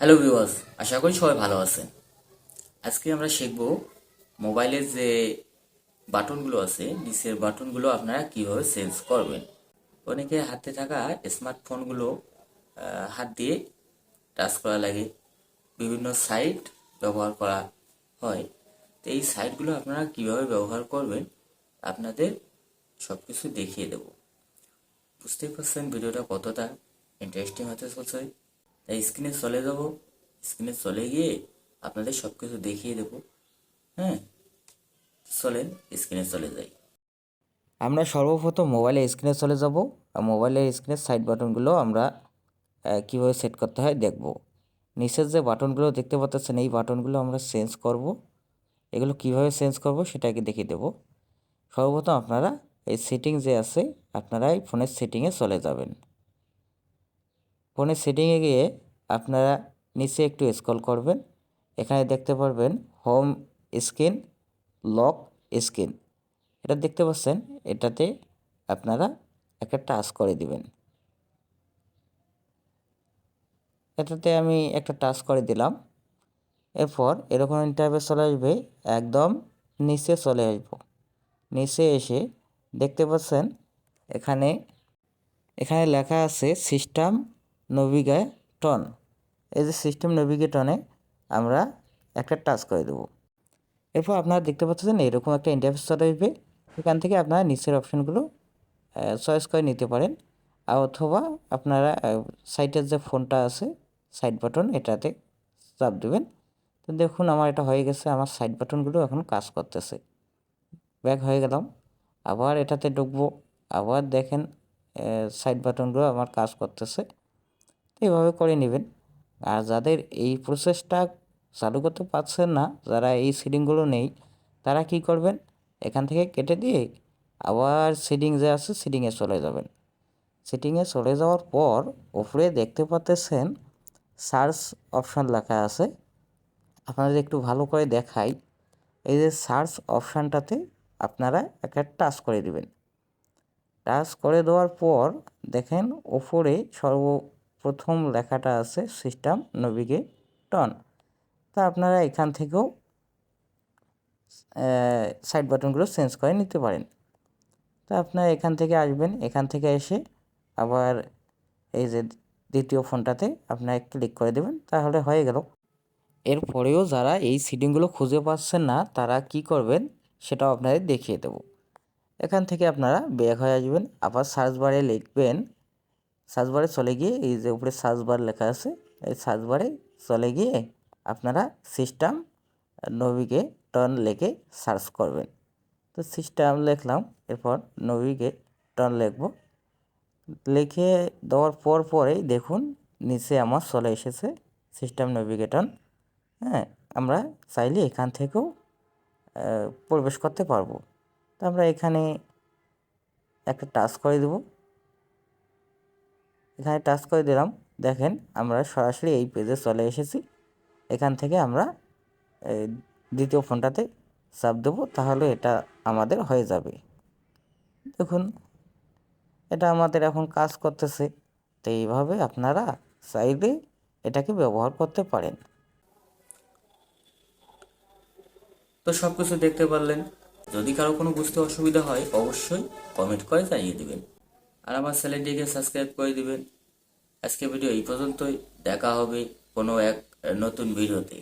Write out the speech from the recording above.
Hello viewers আশা করি সবাই ভালো আছেন। আজকে আমরা শিখব মোবাইলের যে বাটনগুলো আছে, নিচের বাটনগুলো আপনারা কীভাবে চেঞ্জ করবেন। অনেকে হাতে থাকা স্মার্টফোনগুলো হাত দিয়ে টাচ করা লাগে। বিভিন্ন সাইট ব্যবহার করা হয়। তো এই সাইটগুলো আপনারা কীভাবে ব্যবহার করবেন, আপনাদের সব কিছু দেখিয়ে দেবো। বুঝতেই পারছেন ভিডিওটা কতটা ইন্টারেস্টিং হতে চলছে। তাই স্ক্রিনে চলে যাব। স্ক্রিনে চলে গিয়ে আপনাদের সব কিছু দেখিয়ে দেব। হ্যাঁ? চলেন স্ক্রিনে চলে যাই। আমরা সর্বপ্রথম মোবাইলের স্ক্রিনে চলে যাব আর মোবাইলের স্ক্রিনের সাইড বাটনগুলো আমরা কীভাবে সেট করতে হয় দেখব। নিচের যে বাটনগুলো দেখতে পাচ্ছেন, এই বাটনগুলো আমরা চেঞ্জ করব। এগুলো কীভাবে চেঞ্জ করব সেটাকে দেখিয়ে দেব। সর্বপ্রথম আপনারা এই সেটিং যে আছে, আপনারা এই ফোনের সেটিংয়ে চলে যাবেন। ফোনের সেটিংয়ে গিয়ে আপনারা নিচে একটু স্ক্রল করবেন। এখানে দেখতে পারবেন হোম স্ক্রিন, লক স্ক্রিন। এটা দেখতে পাচ্ছেন, এটাতে আপনারা একটা টাচ করে দিবেন। এটাতে আমি একটা টাচ করে দিলাম। এরপর এরকম ইন্টারভেস চলে আসবে, একদম নিচে চলে আসব। নিচে এসে দেখতে পাচ্ছেন, এখানে এখানে লেখা আছে সিস্টেম নভিগেটন। এই যে সিস্টেম নভিগেটনে আমরা একটা টাচ করে দেবো। এরপর আপনারা দেখতে পাচ্ছেন এরকম একটা ইন্টারফেস চলে আসবে এখান থেকে আপনারা নিচের অপশানগুলো চয়েস করে নিতে পারেন। আর অথবা আপনারা সাইটের যে ফোনটা আছে সাইড বাটন এটাতে চাপ দেবেন। তো দেখুন আমার এটা হয়ে গেছে, আমার সাইড বাটনগুলো এখন কাজ করতেছে। ব্যাক হয়ে গেলাম। আবার এটাতে ঢুকবো। আবার দেখেন সাইড বাটনগুলো আমার কাজ করতেছে। তো এইভাবে করে নেবেন। আর যাদের এই প্রসেসটা চালু করতে পারছেন না, যারা এই সিডিংগুলো নেই, তারা কি করবেন? এখান থেকে কেটে দিয়ে আবার সিডিং যে আছে, সিডিংয়ে চলে যাবেন। সেটিংয়ে চলে যাওয়ার পর ওপরে দেখতে পাচ্তেছেন সার্চ অপশান লেখা আছে। আপনাদের একটু ভালো করে দেখাই। এই যে সার্চ অপশানটাতে আপনারা একটা টাচ করে দিবেন। টাচ করে দেওয়ার পর দেখেন ওপরে সর্বপ্রথম লেখাটা আছে সিস্টেম নভিগেটন। তা আপনারা এখান থেকেও সাইড বাটনগুলো চেঞ্জ করে নিতে পারেন। তা আপনারা এখান থেকে আসবেন, এখান থেকে এসে আবার এই যে দ্বিতীয় ফোনটাতে আপনারা ক্লিক করে দেবেন, তাহলে হয়ে গেল। এরপরেও যারা এই সিডিংগুলো খুঁজে পাচ্ছেন না, তারা কি করবেন সেটাও আপনাদের দেখিয়ে দেবো। এখান থেকে আপনারা ব্যাক হয়ে আসবেন, আবার সার্চ বারে লিখবেন সার্চ বারে চলে গিয়ে এই যে উপরে সার্চ বার লেখা আছে, এই সার্চ বারে চলে গিয়ে আপনারা সিস্টেম নভিকে টন লেখে সার্চ করবেন। তো সিস্টেম লিখলাম, এরপর নভিকে টন লিখব। লিখে দেওয়ার পর পরেই দেখুন, নিচে আমার চলে এসেছে সিস্টেম নেভিগেটন হ্যাঁ আমরা চাইলে এখান থেকেও প্রবেশ করতে পারব। তো আমরা এখানে একটা টাচ করে দেব। এখানে টাচ করে দিলাম। দেখেন, আমরা সরাসরি এই পেজে চলে এসেছি। এখান থেকে আমরা দ্বিতীয় ফোনটাতে চাপ দেবো, তাহলে এটা আমাদের হয়ে যাবে। দেখুন, এটা আমাদের এখন কাজ করতেছে। তো এইভাবে আপনারা চাইলে এটাকে ব্যবহার করতে পারেন। তো সব কিছু দেখতে পারলেন। যদি কারও কোনো বুঝতে অসুবিধা হয়, অবশ্যই কমেন্ট করে জানিয়ে দিবেন। আর আমার চ্যানেলটিকে সাবস্ক্রাইব করে দিবেন। আজকে ভিডিও এই পর্যন্তই। দেখা হবে কোনো এক নতুন ভিডিওতে।